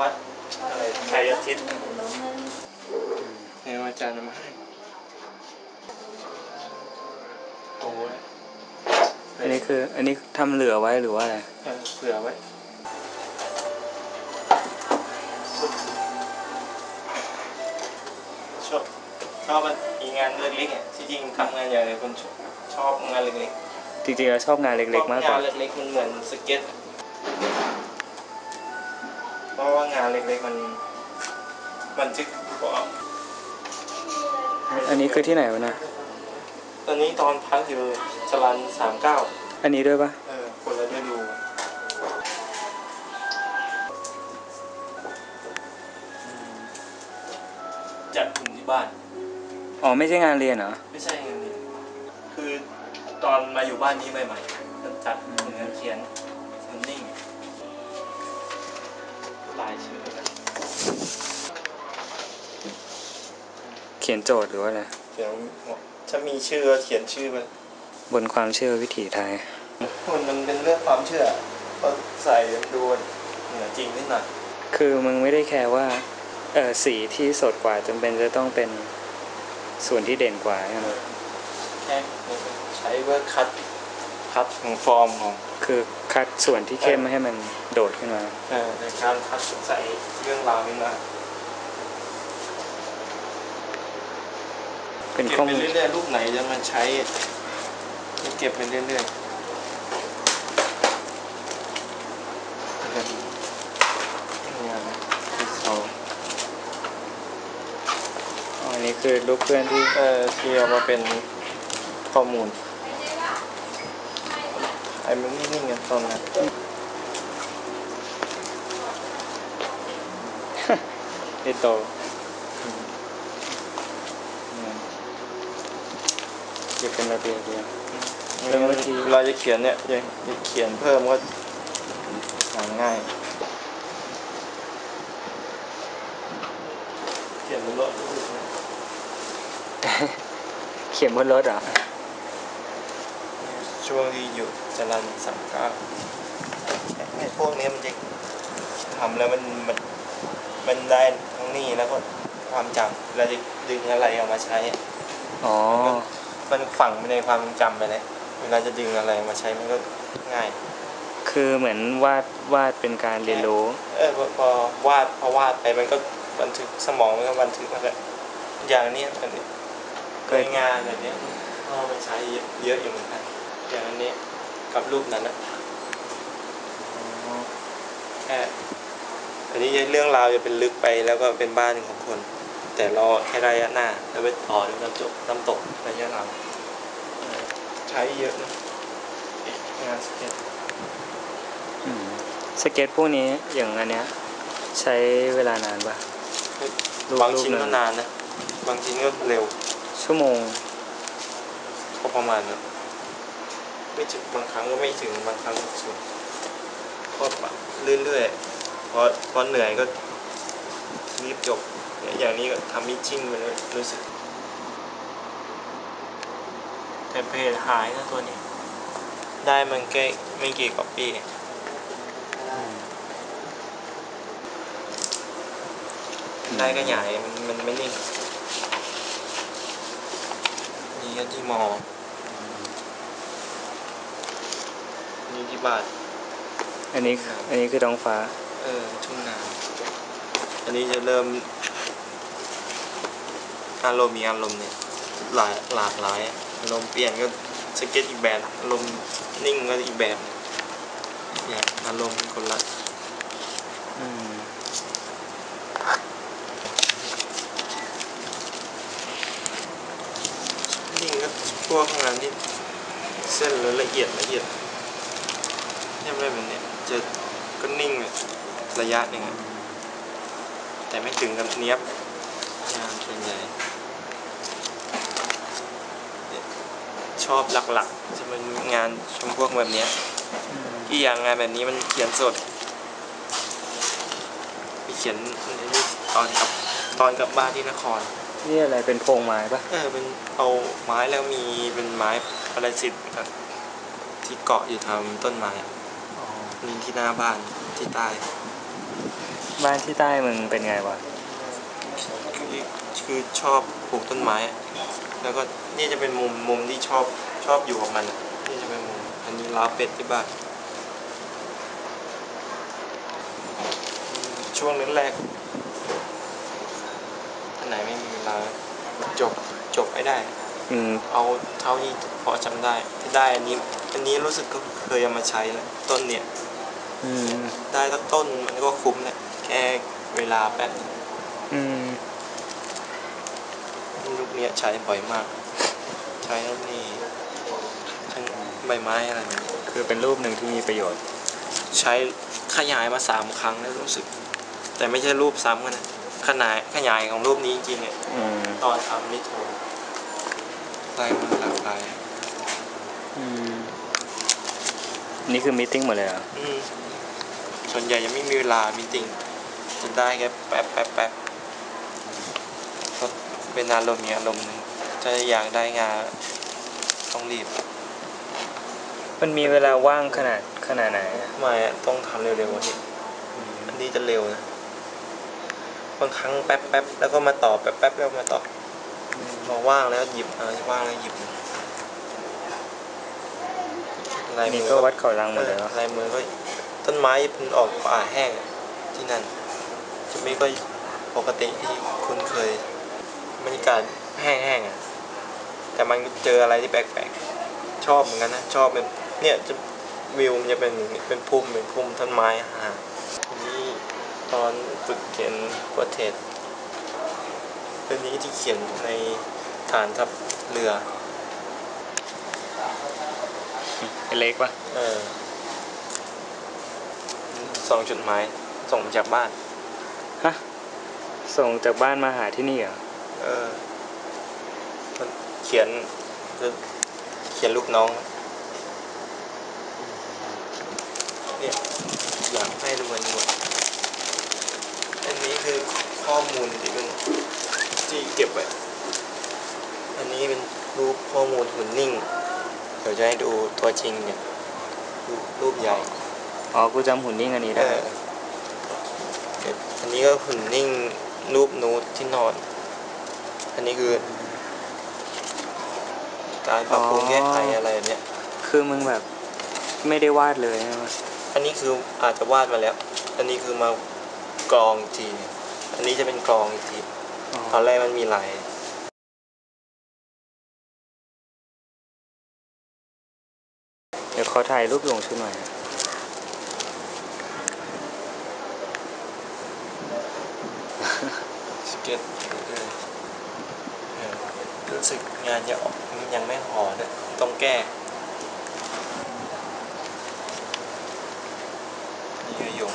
ล้มแล้วนี่เนี่ยอาจารย์เอามาให้โอ้ยอันนี้คือ อันนี้ทำเหลือไว้หรือว่าอะไรเออเผื่อไว้ชอบชอบมันอีงานเล็กๆอะที่จริงทำงานใหญ่เลยคนชอบชอบงานเล็กๆจริงๆเราชอบงานเล็กๆมากกว่างานเล็กๆมันเหมือนสเก็ตาะว่างานเล็กๆมัน มันจึกกว่าอันนี้คือที่ไหนวะนะตอนนี้ตอนพักอยู่จรันสามเก้าอันนี้ด้วยปะเออคนละได้ดูจัดกลุ่มที่บ้าน อ๋อ ไม่ใช่งานเรียนเหรอ ไม่ใช่เงินนี่คือตอนมาอยู่บ้านนี้ใหม่ๆมันจัดเหมือนเขียนสนายชื่อนะเขียนโจทย์หรือว่าอะไร เขียนถ้ามีชื่อก็เขียนชื่อไปบนความเชื่อวิถีไทย มันมันเป็นเรื่องความเชื่อก็ใส่ดูเหนือจริงนิดหน่อยคือมึงไม่ได้แคร์ว่าเออสีที่สดกว่าจำเป็นจะต้องเป็นส่วนที่เด่นกว่าใช่ไหมแค่ใช้เพื่อคัด คัดของฟอร์มของคือคัดส่วนที่เข้มให้มันโดดขึ้นมาเออในการคัดใส่เรื่องราวนี้มาเป็นเก็บข้อไปมูลเรื่อยๆรูปไหนจะมาใช้เก็บไปเรื่อยๆงานที่เขาอ๋ออันนี้คือรูปเพื่อนที่เออที่เอามาเป็นข้อมูล ไอ้มันนิ่งๆกันตอนนั้นไอโตเก็บเป็นระเบียบเดียวแล้วบางทีเวลาจะเขียนเนี่ยจะจะเขียนเพิ่มก็หาง่าย เขียนบนรถเขียนบนรถเหรอช่วงที่อยู่ จรันสามเก้าไอ้พวกเนี้ยมันจะทำแล้วมันมันมันได้ทั้งนี้แล้วก็ความจำเราจะดึงอะไรออกมาใช้อะอ๋อ มันฝังไปในความจำไปเลยเวลาจะดึงอะไรมาใช้มันก็ง่าย คือเหมือนวาดวาดเป็นการเรียนรู้เออพอพอวาดพอวาดไปมันก็บันทึกสมองมันก็บันทึกมาแล้วอย่างเนี้ยอันนี้เคยงานแบบเนี้ยก็เอาไปใช้เยอะเยอะอยู่เหมือนกันอย่างอันนี้ กับรูปนั้นนะแค่อันนี้เรื่องราวจะเป็นลึกไปแล้วก็เป็นบ้านของคน แต่เราแค่ระยะหน้า แล้วไปต่อด้วยน้ำจกน้ำตกระยะหลังเออใช้เยอะนะงานสเก็ตอืมสเก็ตพวกนี้อย่างอันเนี้ย ใช้เวลานานปะรูปบางชิ้นรูปหนึ่ก็งนานนะ บางชิ้นก็เร็ว ชั่วโมงก็ประมาณนั้น ไม่ถึงบางครั้งก็ไม่ถึงบางครั้งก็ถึงก็แบบเรื่อยๆพอพอเหนื่อยก็รีบจบ อย่างนี้ก็ทำมิชชิ่งไปเลยรู้สึก แต่เพจหายนะตัวนี้ ได้มันแค่ไม่กี่ก๊อปปี้ได้ก็ใหญ่มันมันไม่นิ่ง นี่ก็ที่มอ นี่ที่บ้าน อันนี้อันนี้คือท้องฟ้า เออทุ่งนา อันนี้จะเริ่ม อารมณ์มีอารมณ์เนี่ยหลายหลากหลายอะอารมณ์เปลี่ยนก็สเก็ตอีกแบบอารมณ์นิ่งก็อีกแบบเนี่ยอารมณ์คนละอืมนิ่งก็พวกงานที่เส้นละละเอียดละเอียด เนี่ยไม่แบบเนี้ยจะก็นิ่งอะระยะหนึ่งอะแต่ไม่ถึงกับเนี้ยบงานส่วนใหญ่เนี่ยชอบหลักๆ จะเป็นงานชมพวกแบบเนี้ยอีกอย่างงานแบบนี้มันเขียนสดไปเขียนอันนี้ตอนกลับตอนกลับบ้านที่นครนี่อะไรเป็นโพรงไม้ปะเออเป็นเอาไม้แล้วมีเป็นไม้ปรสิตอะที่เกาะอยู่ทำต้นไม้อะ อ๋อนี่ที่หน้าบ้านที่ใต้บ้านที่ใต้มึงเป็นไงวะแคคือคือชอบปลูกต้นไม้อะแล้วก็นี่จะเป็นมุมมุมที่ชอบชอบอยู่กับมันอะนี่จะเป็นมุมอันนี้ลาวเป็ดที่บ้านอืมช่วงแรกๆอันไหนไม่มีเวลาจบจบไม่ได้ อืมเอาเท่าที่พอจำได้ที่ได้อันนี้ อันนี้รู้สึกก็เคยเอามาใช้แล้วต้นเนี่ยอืม ได้ทั้งต้นมันก็คุ้มแหละแค่เวลาแป๊บอืมลูกเนี้ยใช้บ่อยมาก ใช้ทั้งนี่ทั้งใบไม้อะไรเนี่ยคือเป็นรูปหนึ่งที่มีประโยชน์ ใช้ขยายมาสามครั้งแล้วรู้สึก แต่ไม่ใช่รูปซ้ำกันนะขนาดขยายของรูปนี้จริงๆเนี่ยอืมตอนทำนี่โทลายมือหลากหลายอืมนี่คือมิทติ้งหมดเลยเหรออืม ส่วนใหญ่ยังไม่มีเวลามีติงจะได้แค่แป๊บแป๊บแป๊บก็เป็นอารมณ์อย่างอารมณ์หนึ่งถ้าอยากได้งานต้องรีบ มันมีเวลาว่างขนาดขนาดไหนอะไม่อะต้องทำเร็วๆกว่านี้อันนี้จะเร็วนะ บางครั้งแป๊บแป๊บแล้วก็มาต่อแป๊บแป๊บแล้วมาต่อพอว่างแล้วหยิบอ่าว่างแล้วหยิบลายมืนี่อก็วัดเขาลังหมดเลยเอเหรออลายมือก็ ต้นไม้มันออกป่าแห้งอะที่นั่น จะไม่ค่อยปกติที่คุ้นเคยบรรยากาศแห้งๆอะแต่มันเจออะไรที่แปลกๆ ชอบเหมือนกันนะ ชอบเป็นเนี่ยจะวิวมันจะเป็นเป็นพุ่มเป็นพุ่มต้นไม้ห่างทีนี้ตอนฝึกเขียนโปรเทสเป็นนี้ที่เขียนในฐานทัพเรือเล็กปะเออ สองจุดหมายส่งมาจากบ้าน ฮะ ส่งจากบ้านมาหาที่นี่เหรอ เออมันเขียนจะเขียนลูกน้องเนี่ยอยากให้ดูมันหมดอันนี้คือข้อมูลที่มันที่เก็บไว้อันนี้เป็นรูปข้อมูลหุ่นนิ่ง เดี๋ยวจะให้ดูตัวจริงเนี่ยรูปรูปใหญ่ อ๋อ กูจำหุ่นนิ่งอันนี้เอได้อเก็บอันนี้ก็หุ่นนิ่งรูปนูดที่นอน อันนี้คือ การปรับปรุงแก้ไขอะไรแบบเนี่ยคือมึงแบบไม่ได้วาดเลยใช่ไหมอันนี้คืออาจจะวาดมาแล้ว อันนี้คือมากรองอีกที อันนี้จะเป็นกรองอีกที อ๋อตอนแรกมันมีลายเดี๋ยวขอถ่ายรูปลงชุดหน่อยส เก็ตเลยเออรู้สึกงานจะออกยังไม่หอด้วยต้องแก้นี่ก็ยง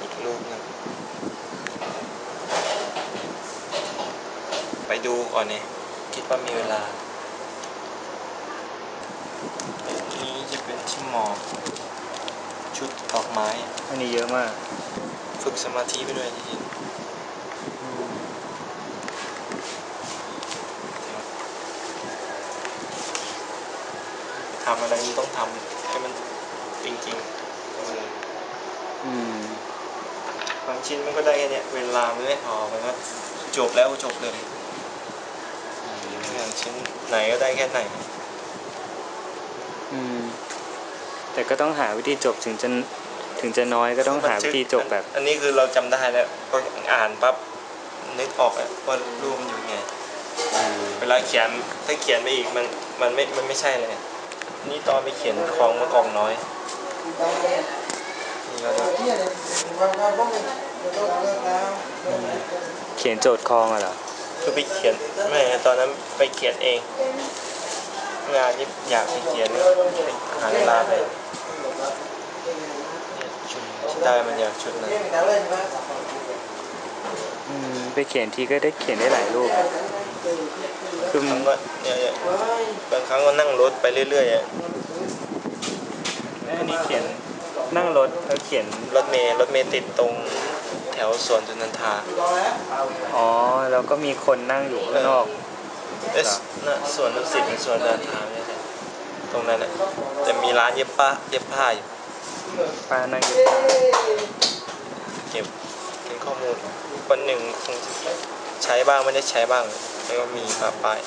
อีกรูปหนึงไปดูก่อนเนี่ยคิดว่ามีเวลาอันนี้จะเป็นที่หมอบชุดดอกไม้ อันนี้เยอะมาก ฝึกสมาธิไปด้วยจริงๆ ทำอะไรมันต้องทำให้มันจริงๆเอออืมบางชิ้นมันก็ได้แค่เนี้ยเวลามันไม่พอมันก็จบแล้วจบเลยอย่างชิ้นไหนก็ได้แค่ไหน อืม แต่ก็ต้องหาวิธีจบถึงจะถึงจะน้อยก็ต้องหาวิธีจบแบบ อันนี้คือเราจำได้แล้วก็อ่านปั๊บนึกออกแล้วว่ารูปมันอยู่ไงเวลาเขียนถ้าเขียนไปอีกมันมันไม่มันไม่ใช่เลย นี่ตอนไปเขียนคลองมะกองน้อยนี่ก็จะเขียนโจทย์คลองอะเหรอคือไปเขียนไม่ตอนนั้นไปเขียนเอง งานที่อยากไปเขียนก็ไปหาเวลาไปเนี่ยชุดที่ได้มันอย่างชุดนั้นอืมไปเขียนทีก็ได้เขียนได้หลายรูป นะคือคมึรั้งงก็เนี่ยเนี่ยบางครั้งก็นั่งรถไปเรื่อยๆอะอันนี้เขียนนั่งรถแล้วเขียน รถเมล์รถเมล์ติดตรงแถวสวนจุนันทาอ๋อ แล้วก็มีคนนั่งอยู่ข้างนอก เอสน่ะสวนนุสิตเป็นสวนจุนันทาไม่ใช่ตรงนั้นน่ะแต่มีร้านเย็บป้าเย็บผ้าอยู่ป้านั่งอยู่เก็บเก็บข้อมูลวันหนึ่งคงจะใช้บ้างไม่ได้ใช้บ้าง แล้วก็มีผ้าปลาย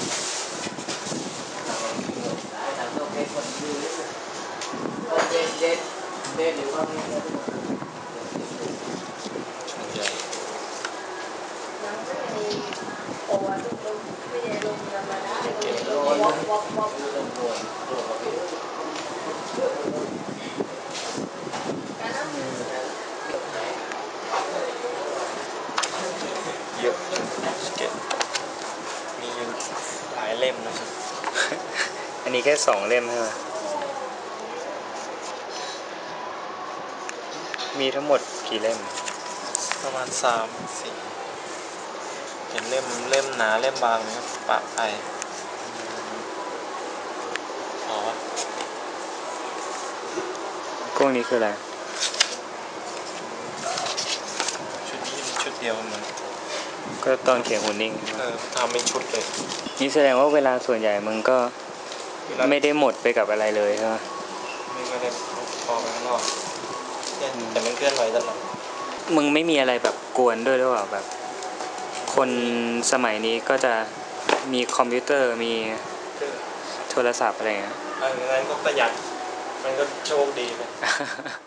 ช่วงใหญ่เยอะสเก็ตมีอยู่หลายเล่มนะครับ อันนี้ แค่สองเล่มใช่ไหมมีทั้งหมดกี่เล่ม ประมาณสามสี่เห็นเล่มเล่มหนาเล่มบางนะครับปะไปอ๋อพวกนี้คืออะไร ชุดนี้มันชุดเดียวเหมือนก็ตอนเขียนหุ่นนิ่งใช่ไหมเออทำเป็นชุดเลย นี่แสดงว่าเวลาส่วนใหญ่มึงก็เวลา ไม่ได้หมดไปกับอะไรเลยใช่ไหมไม่ไม่ได้ออกไปข้างนอกเนี่ยแต่มันเคลื่อนไหวตลอดมึงไม่มีอะไรแบบกวนด้วยหรือเปล่าแบบ คนสมัยนี้ก็จะมีคอมพิวเตอร์มีโทรศัพท์อะไรอย่างเงี้ยอันนั้นก็ประหยัด มันก็โชคดีไปเ